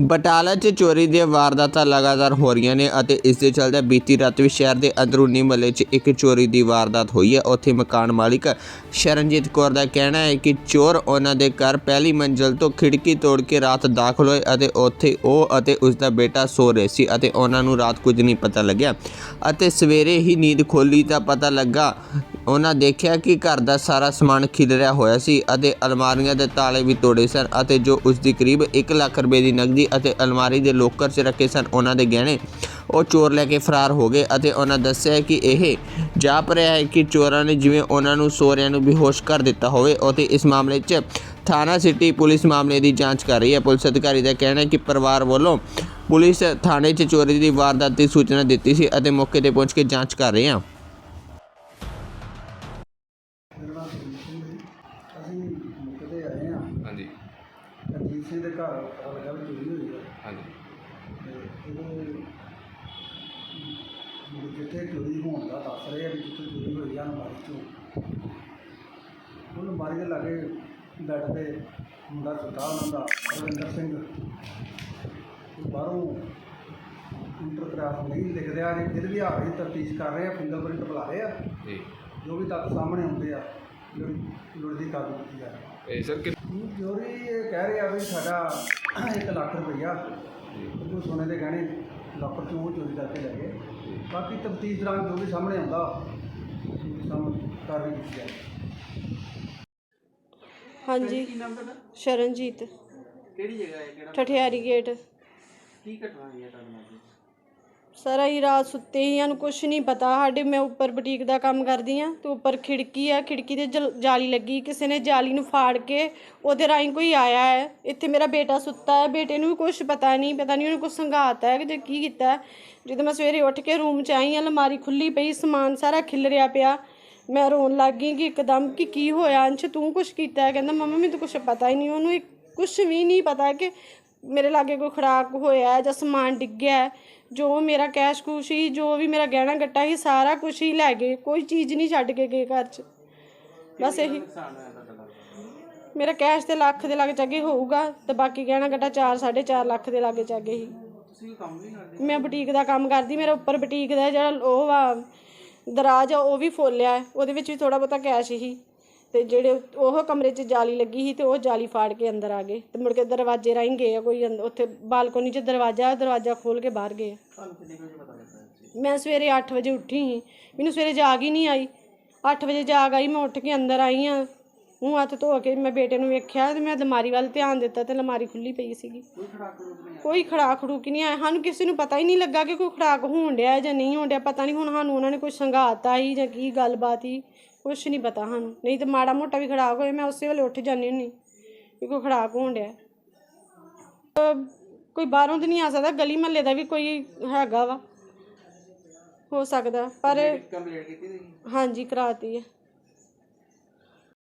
ਬਟਾਲਾ 'ਚ ਚੋਰੀ ਦੀਆਂ ਵਾਰਦਾਤਾਂ ਲਗਾਤਾਰ ਹੋ ਰਹੀਆਂ ਨੇ ਅਤੇ ਇਸ ਦੇ ਚੱਲਦੇ ਬੀਤੀ ਰਾਤ ਵੀ ਸ਼ਹਿਰ ਦੇ ਅੰਦਰੂਨੀ ਮਹੱਲੇ 'ਚ ਇੱਕ ਚੋਰੀ ਦੀ ਵਾਰਦਾਤ ਹੋਈ ਹੈ। ਉੱਥੇ ਮਕਾਨ ਮਾਲਿਕ ਸ਼ਰਨਜੀਤ ਕੌਰ ਦਾ ਕਹਿਣਾ ਹੈ ਕਿ ਚੋਰ ਉਹਨਾਂ ਦੇ ਘਰ ਪਹਿਲੀ ਮੰਜ਼ਲ ਤੋਂ ਖਿੜਕੀ ਤੋੜ ਕੇ ਰਾਤ ਦਾਖਲ ਹੋਏ ਅਤੇ ਉੱਥੇ ਉਹ ਅਤੇ ਉਸ ਦਾ ਬੇਟਾ ਸੋ ਰਹੇ ਸੀ ਅਤੇ ਉਹਨਾਂ ਨੂੰ ਰਾਤ ਕੁਝ ਨਹੀਂ ਪਤਾ ਲੱਗਿਆ ਅਤੇ ਸਵੇਰੇ ਹੀ ਨੀਂਦ ਖੋਲੀ ਤਾਂ ਪਤਾ ਲੱਗਾ ਉਹਨਾਂ ਦੇਖਿਆ ਕਿ ਘਰ ਦਾ ਸਾਰਾ ਸਮਾਨ ਖਿਲਰਿਆ ਹੋਇਆ ਸੀ ਅਤੇ ਅਲਮਾਰੀਆਂ ਦੇ ਤਾਲੇ ਵੀ ਤੋੜੇ ਸਨ ਅਤੇ ਜੋ ਉਸ ਦੀ ਕਰੀਬ 1 ਲੱਖ ਰੁਪਏ ਦੀ ਨਕਦੀ ਅਤੇ ਅਲਮਾਰੀ ਦੇ ਲੋਕਰ 'ਚ ਰੱਖੇ ਸਨ ਉਹਨਾਂ ਦੇ ਗਹਿਣੇ, ਉਹ ਚੋਰ ਲੈ ਕੇ ਫਰਾਰ ਹੋ ਗਏ ਅਤੇ ਉਹਨਾਂ ਦੱਸਿਆ ਕਿ ਇਹ ਜਾਪ ਰਿਹਾ ਹੈ ਕਿ ਚੋਰਾਂ ਨੇ ਜਿਵੇਂ ਉਹਨਾਂ ਨੂੰ ਸੋਰਿਆਂ ਨੂੰ ਬੇਹੋਸ਼ ਕਰ ਦਿੱਤਾ ਹੋਵੇ ਅਤੇ ਇਸ ਮਾਮਲੇ 'ਚ ਥਾਣਾ ਸਿਟੀ ਪੁਲਿਸ ਮਾਮਲੇ ਦੀ ਜਾਂਚ ਕਰ ਰਹੀ ਹੈ। ਪੁਲਿਸ ਅਧਿਕਾਰੀ ਦਾ ਕਹਿਣਾ ਹੈ ਕਿ ਪਰਿਵਾਰ ਵੱਲੋਂ ਪੁਲਿਸ ਥਾਣੇ 'ਚ ਚੋਰੀ ਦੀ ਵਾਰਦਾਤ ਦੀ ਸੂਚਨਾ ਦਿੱਤੀ ਸੀ ਅਤੇ ਮੌਕੇ ਤੇ ਪਹੁੰਚ ਕੇ ਜਾਂਚ ਕਰ ਰਹੇ ਹਾਂ। ਸਿੰਘ ਦੇ ਘਰ ਪਤਾ ਲੱਗਾ ਵੀ ਚੋਰੀ ਹੋਈ ਹੈ। ਹਾਂਜੀ। ਤੇ ਇਹਦੇ ਵੀ ਜਿੱਥੇ ਚੋਰੀ ਹੋਣ ਦਾ ਦੱਸ ਰਹੇ ਆ ਵੀ ਜਿੱਥੇ ਚੋਰੀ ਹੋਈ ਆ ਅਲਮਾਰੀ ਚੋਂ। ਉਹ ਅਲਮਾਰੀ ਦੇ ਲਾਗੇ ਬੈੱਡ ਤੇ ਮੁੰਡਾ ਸੁੱਤਾ ਉਹਨਾਂ ਦਾ ਰਵਿੰਦਰ ਸਿੰਘ ਬਾਹਰੋਂ ਇੰਟਰਗ੍ਰਾਫ ਨਹੀਂ ਲਿਖ ਰਿਹਾ ਜੀ ਫਿਰ ਵੀ ਆ ਰਹੀ ਤਫਤੀਸ਼ ਕਰ ਰਹੇ ਆ ਫਿੰਗਰਪ੍ਰਿੰਟ ਬੁਲਾ ਰਹੇ ਆ। ਜੀ। ਜੋ ਵੀ ਤੱਥ ਸਾਹਮਣੇ ਆਉਂਦੇ ਆ। ਕਾਬੂ ਕੀਤੀ ਜਾ ਰਹੀ ਇਹ ਸਰ ਕਿ ਜੋਰੀ ਇਹ ਕਹਿ ਰਿਹਾ ਵੀ ਸਾਡਾ 1 ਲੱਖ ਰੁਪਈਆ ਉਹ ਸੋਨੇ ਦੇ ਗਹਿਣੇ ਲੱਖ ਚੋਂ ਉਹ ਚੋਰੀ ਕਰਕੇ ਲੈ ਗਏ। ਬਾਕੀ ਤਫਤੀਸ਼ ਦੌਰਾਨ ਜੋ ਵੀ ਸਾਹਮਣੇ ਆਉਂਦਾ ਸਾਨੂੰ ਕਾਰਵਾਈ ਕੀਤੀ ਜਾਏ। ਹਾਂਜੀ। ਸ਼ਰਨਜੀਤ। ਕਿਹੜੀ ਜਗ੍ਹਾ ਹੈ? ਕਿਹੜਾ ਠਠਿਆਰੀ ਗੇਟ ਕੀ ਘਟਨਾ ਹੋਈ ਹੈ ਤੁਹਾਡੇ ਨਾਲ ਸਾਰਾ ਹੀ ਰਾਤ ਸੁੱਤੇ ਹੀ ਸਾਨੂੰ ਕੁਝ ਨਹੀਂ ਪਤਾ। ਸਾਡੇ ਮੈਂ ਉੱਪਰ ਬੁਟੀਕ ਦਾ ਕੰਮ ਕਰਦੀ ਆ, ਤੇ ਉੱਪਰ ਖਿੜਕੀ ਆ, ਖਿੜਕੀ ਤੇ ਜਲ- ਜਾਲੀ ਲੱਗੀ। ਕਿਸੇ ਨੇ ਜਾਲੀ ਨੂੰ ਫਾੜ ਕੇ ਉਹਦੇ ਰਾਹੀਂ ਕੋਈ ਆਇਆ ਹੈ। ਇੱਥੇ ਮੇਰਾ ਬੇਟਾ ਸੁੱਤਾ ਹੈ। ਬੇਟੇ ਨੂੰ ਵੀ ਕੁਛ ਪਤਾ ਨਹੀਂ ਪਤਾ ਨਹੀਂ ਉਹਨੇ ਕੁਛ ਸੰਘਾਤਾ ਹੈ ਕਿ ਜੇ ਕੀ ਕੀਤਾ ਹੈ। ਜਦੋਂ ਮੈਂ ਸਵੇਰੇ ਉੱਠ ਕੇ ਰੂਮ ਚ ਆਈ ਅਲਮਾਰੀ ਖੁੱਲੀ ਪਈ, ਸਮਾਨ ਸਾਰਾ ਖਿਲਰਿਆ ਪਿਆ। ਮੈਂ ਰੋਣ ਲੱਗ ਗਈ ਕਿ ਇੱਕਦਮ ਕਿ ਕੀ ਹੋਇਆ, ਅੰਸ਼ ਤੂੰ ਕੁਛ ਕੀਤਾ ਹੈ? ਕਹਿੰਦਾ, ਮੰਮਾ, ਮੈਨੂੰ ਤਾਂ ਕੁਝ ਪਤਾ ਹੀ ਨਹੀਂ। ਉਹਨੂੰ ਕੁਛ ਵੀ ਨਹੀਂ ਪਤਾ ਕਿ ਮੇਰੇ ਲਾਗੇ ਕੋਈ ਖੜਾਕ ਹੋਇਆ ਹੈ ਜਾਂ ਸਮਾਨ ਡਿੱਗਿਆ ਹੈ। ਜੋ ਮੇਰਾ ਕੈਸ਼ ਕੂਸ਼ ਸੀ ਜੋ ਵੀ ਮੇਰਾ ਗਹਿਣਾ ਗੱਟਾ ਸੀ ਸਾਰਾ ਕੁਝ ਹੀ ਲੈ ਗਏ ਕੋਈ ਚੀਜ਼ ਨਹੀਂ ਛੱਡ ਕੇ ਗਏ ਘਰ 'ਚ ਬਸ ਇਹੀ ਮੇਰਾ ਕੈਸ਼ ਤੇ ਲੱਖ ਦੇ ਲੱਗ ਚੱਗੇ ਹੋਊਗਾ ਤੇ ਬਾਕੀ ਗਹਿਣਾ ਗੱਟਾ 4 4.5 ਲੱਖ ਦੇ ਲਾਗੇ ਚੱਗੇ ਕਰਦੇ ਮੈਂ ਬੁਟੀਕ ਦਾ ਕੰਮ ਕਰਦੀ ਮੇਰਾ ਉੱਪਰ ਬੁਟੀਕ ਦਾ ਜਿਹੜਾ ਉਹ ਵਾ ਦਰਾਜ ਆ ਉਹ ਵੀ ਫੋਲਿਆ ਹੈ। ਉਹਦੇ ਵਿੱਚ ਵੀ ਥੋੜਾ ਬਹੁਤਾ ਕੈਸ਼ ਸੀ ਤੇ ਜਿਹੜੇ ਉਹ ਕਮਰੇ 'ਚ ਜਾਲੀ ਲੱਗੀ ਸੀ ਤੇ ਉਹ ਜਾਲੀ ਫਾੜ ਕੇ ਅੰਦਰ ਆ ਗਏ ਤੇ ਮੁੜ ਕੇ ਦਰਵਾਜ਼ੇ ਰਾਹੀਂ ਗਏ ਆ ਕੋਈ ਅੰਦ- ਉੱਥੇ ਬਾਲਕੋਨੀ 'ਚ ਦਰਵਾਜ਼ਾ ਦਰਵਾਜ਼ਾ ਖੋਲ ਕੇ ਬਾਹਰ ਗਏ ਆ। ਤੁਹਾਨੂੰ ਕਿੰਨੇ ਕੁ ਵਜੇ ਪਤਾ ਲੱਗਾ ਮੈਂ ਸਵੇਰੇ 8 ਵਜੇ ਉੱਠੀ ਸੀ। ਮੈਨੂੰ ਸਵੇਰੇ ਜਾਗ ਹੀ ਨਹੀਂ ਆਈ। 8 ਵਜੇ ਜਾਗ ਆਈ ਮੈਂ ਉੱਠ ਕੇ ਅੰਦਰ ਆਈ ਆ ਮੂੰਹ ਹੱਥ ਧੋ ਕੇ ਮੈਂ ਬੇਟੇ ਨੂੰ ਵੇਖਿਆ ਤੇ ਮੈਂ ਅਲਮਾਰੀ ਵੱਲ ਧਿਆਨ ਦਿੱਤਾ ਤੇ ਅਲਮਾਰੀ ਖੁੱਲੀ ਪਈ ਸੀਗੀ। ਕੋਈ ਖੜਾਕ ਰੂਪ ਨਹੀਂ ਕੋਈ ਖੜਾਕ ਖੜੂਕ ਨਹੀਂ ਆਇਆ। ਸਾਨੂੰ ਕਿਸੇ ਨੂੰ ਪਤਾ ਹੀ ਨਹੀਂ ਲੱਗਾ ਕਿ ਕੋਈ ਖੜਾਕ ਹੋਣ ਡਿਆ ਜਾਂ ਨਹੀਂ ਹੋਣ ਡਿਆ। ਪਤਾ ਨਹੀਂ ਹੁਣ ਸਾਨੂੰ ਉਹਨਾਂ ਨੇ ਕੋਈ ਸੰਘਾਤਾ ਹੀ ਜਾਂ ਕੀ ਗੱਲਬਾਤ ਹੀ ਕੁਛ ਨਹੀਂ ਪਤਾ ਸਾਨੂੰ। ਨਹੀਂ ਤੇ ਮਾੜਾ ਮੋਟਾ ਵੀ ਖੜਾਕ ਹੋਏ ਮੈਂ ਉਸੇ ਵੇਲੇ ਉੱਠ ਜਾਂਦੀ ਹੁੰਨੀ ਕਿ ਕੋਈ ਖੜਾਕ ਹੋਣ ਡਿਆ। ਅਹ ਕੋਈ ਬਾਹਰੋਂ ਤੇ ਨਹੀਂ ਆ ਸਕਦਾ ਗਲੀ ਮਹੱਲੇ ਦਾ ਵੀ ਕੋਈ ਹੈਗਾ ਵਾ। ਹੋ ਸਕਦਾ ਪਰ ਕੰਪਲੀਟ ਕੀਤੀ ਸੀ ਹਾਂਜੀ ਕਰਾਤੀ ਹੈ